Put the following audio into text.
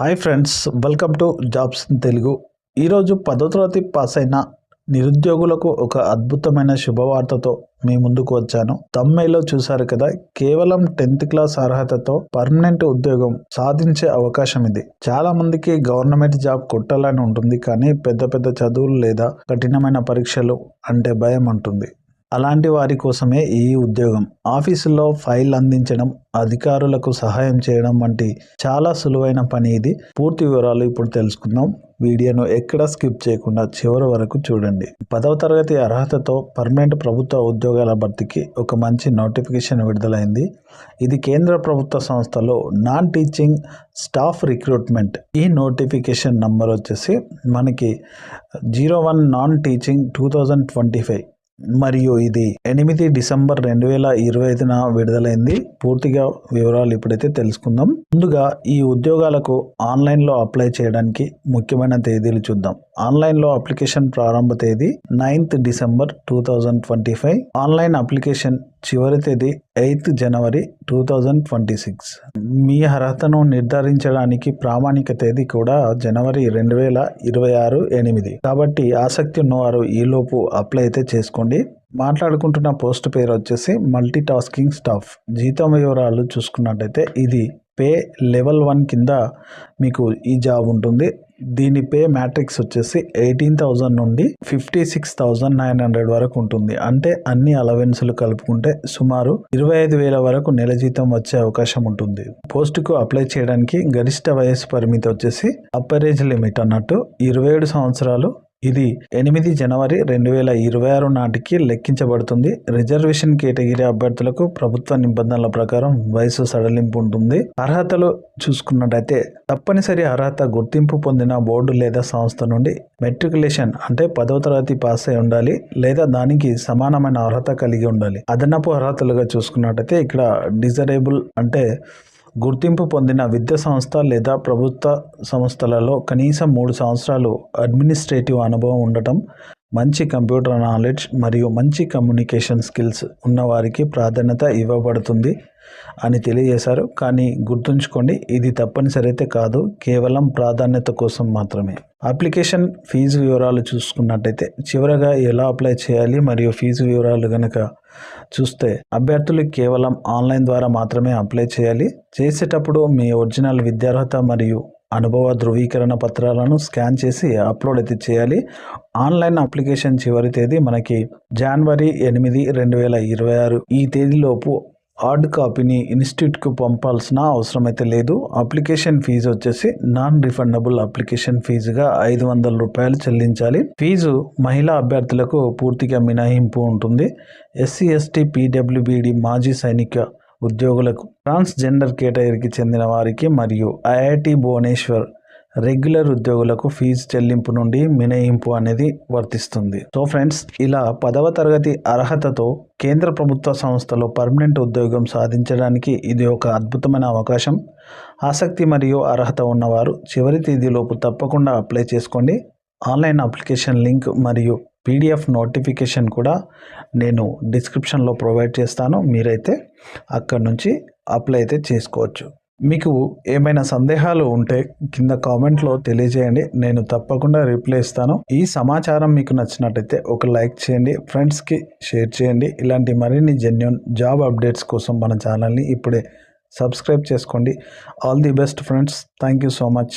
Hi friends welcome to jobs in Telugu. ఈరోజు పదో తరగతి పాస్ అయిన నిరుద్యోగులకు ఒక అద్భుతమైన శుభవార్తతో మీ ముందుకు వచ్చాను. తమ్మేలో చూశారు కదా కేవలం టెన్త్ క్లాస్ అర్హతతో పర్మనెంట్ ఉద్యోగం సాధించే అవకాశం ఇది. చాలా మందికి గవర్నమెంట్ జాబ్ కొట్టాలని ఉంటుంది కానీ పెద్ద పెద్ద చదువులు లేదా కఠినమైన పరీక్షలు అంటే భయం ఉంటుంది అలాంటి వారి కోసమే ఈ ఉద్యోగం. ఆఫీసులో ఫైల్ అందించడం అధికారులకు సహాయం చేయడం వంటి చాలా సులువైన పని ఇది. పూర్తి వివరాలు ఇప్పుడు తెలుసుకుందాం. వీడియోను ఎక్కడ స్కిప్ చేయకుండా చివరి వరకు చూడండి. పదవ తరగతి అర్హతతో పర్మనెంట్ ప్రభుత్వ ఉద్యోగాల భర్తీకి ఒక మంచి నోటిఫికేషన్ విడుదలైంది. ఇది కేంద్ర ప్రభుత్వ సంస్థలో నాన్ టీచింగ్ స్టాఫ్ రిక్రూట్మెంట్. ఈ నోటిఫికేషన్ నంబర్ వచ్చేసి మనకి zero one non teaching two thousand twenty five. మరియు ఇది ఎనిమిది డిసెంబర్ రెండు వేల ఇరవై ఐదున విడుదలైంది. పూర్తిగా వివరాలు ఇప్పుడైతే తెలుసుకుందాం. ముందుగా ఈ ఉద్యోగాలకు ఆన్లైన్లో అప్లై చేయడానికి ముఖ్యమైన తేదీలు చూద్దాం. ఆన్లైన్లో అప్లికేషన్ ప్రారంభ తేదీ ninth December two thousand twenty five. Online application చివరి తేదీ ఎయిత్ జనవరి టూ థౌజండ్ ట్వంటీ సిక్స్. మీ అర్హతను నిర్ధారించడానికి ప్రామాణిక తేదీ కూడా జనవరి రెండు వేల ఇరవై ఆరు ఎనిమిది. కాబట్టి ఆసక్తి ఉన్నవారు ఈలోపు అప్లై అయితే చేసుకోండి. మాట్లాడుకుంటున్న పోస్ట్ పేరు వచ్చేసి మల్టీ టాస్కింగ్ స్టాఫ్. జీతం వివరాలు చూసుకున్నట్టయితే ఇది పే లెవెల్ వన్ కింద మీకు ఈ జాబ్ ఉంటుంది. దీని పే మ్యాట్రిక్స్ వచ్చేసి ఎయిటీన్ థౌజండ్ నుండి fifty six thousand nine hundred వరకు ఉంటుంది. అంటే అన్ని అలవెన్సులు కలుపుకుంటే సుమారు ఇరవై ఐదు వేల వరకు నెల జీతం వచ్చే అవకాశం ఉంటుంది. పోస్టుకు అప్లై చేయడానికి గరిష్ట వయసు పరిమితి వచ్చేసి అప్పరేజ్ లిమిట్ అన్నట్టు ఇరవై ఏడు సంవత్సరాలు ఇది ఎనిమిది జనవరి రెండు వేల ఇరవై ఆరు నాటికి లెక్కించబడుతుంది. రిజర్వేషన్ కేటగిరీ అభ్యర్థులకు ప్రభుత్వ నిబంధనల ప్రకారం వయసు సడలింపు ఉంటుంది. అర్హతలు చూసుకున్నట్టయితే తప్పనిసరి అర్హత గుర్తింపు పొందిన బోర్డు లేదా సంస్థ నుండి మెట్రికులేషన్ అంటే పదవ తరగతి పాస్ అయి ఉండాలి లేదా దానికి సమానమైన అర్హత కలిగి ఉండాలి. అదనపు అర్హతలుగా చూసుకున్నట్టయితే ఇక్కడ డిజరేబుల్ అంటే గుర్తింపు పొందిన విద్యా సంస్థ లేదా ప్రభుత్వ సంస్థలలో కనీసం మూడు సంవత్సరాలు అడ్మినిస్ట్రేటివ్ అనుభవం ఉండటం మంచి కంప్యూటర్ నాలెడ్జ్ మరియు మంచి కమ్యూనికేషన్ స్కిల్స్ ఉన్నవారికి ప్రాధాన్యత ఇవ్వబడుతుంది అని తెలియజేశారు. కానీ గుర్తుంచుకోండి ఇది తప్పనిసరి అయితే కాదు కేవలం ప్రాధాన్యత కోసం మాత్రమే. అప్లికేషన్ ఫీజు వివరాలు చూసుకున్నట్టయితే చివరగా ఎలా అప్లై చేయాలి మరియు ఫీజు వివరాలు కనుక చూస్తే అభ్యర్థులు కేవలం ఆన్లైన్ ద్వారా మాత్రమే అప్లై చేయాలి. చేసేటప్పుడు మీ ఒరిజినల్ విద్యార్హత మరియు అనుభవ ధృవీకరణ పత్రాలను స్కాన్ చేసి అప్లోడ్ అయితే చేయాలి. ఆన్లైన్ అప్లికేషన్ చివరి తేదీ మనకి జనవరి ఎనిమిది రెండు వేల ఇరవై ఆరు. ఈ తేదీలోపు హార్డ్ కాపీని ఇన్స్టిట్యూట్కు పంపాల్సిన అవసరం అయితే లేదు. అప్లికేషన్ ఫీజు వచ్చేసి నాన్ రిఫండబుల్ అప్లికేషన్ ఫీజుగా ఐదు వందల రూపాయలు చెల్లించాలి. ఫీజు మహిళా అభ్యర్థులకు పూర్తిగా మినహాయింపు ఉంటుంది. ఎస్సీ ఎస్టీ పీడబ్ల్యూబీడి మాజీ సైనిక ఉద్యోగులకు ట్రాన్స్జెండర్ కేటగిరీకి చెందిన వారికి మరియు ఐఐటి భువనేశ్వర్ రెగ్యులర్ ఉద్యోగులకు ఫీజు చెల్లింపు నుండి మినహాయింపు అనేది వర్తిస్తుంది. సో ఫ్రెండ్స్ ఇలా పదవ తరగతి అర్హతతో కేంద్ర ప్రభుత్వ సంస్థలో పర్మనెంట్ ఉద్యోగం సాధించడానికి ఇది ఒక అద్భుతమైన అవకాశం. ఆసక్తి మరియు అర్హత ఉన్నవారు చివరి తేదీలోపు తప్పకుండా అప్లై చేసుకోండి. ఆన్లైన్ అప్లికేషన్ లింక్ మరియు పీడిఎఫ్ నోటిఫికేషన్ కూడా నేను డిస్క్రిప్షన్లో ప్రొవైడ్ చేస్తాను. మీరైతే అక్కడ నుంచి అప్లై అయితే చేసుకోవచ్చు. మీకు ఏమైనా సందేహాలు ఉంటే కింద కామెంట్లో తెలియజేయండి. నేను తప్పకుండా రిప్లై ఇస్తాను. ఈ సమాచారం మీకు నచ్చినట్టయితే ఒక లైక్ చేయండి. ఫ్రెండ్స్కి షేర్ చేయండి. ఇలాంటి మరిన్ని జెన్యున్ జాబ్ అప్డేట్స్ కోసం మన ఛానల్ని ఇప్పుడే సబ్స్క్రైబ్ చేసుకోండి. All the best friends. Thank you so much.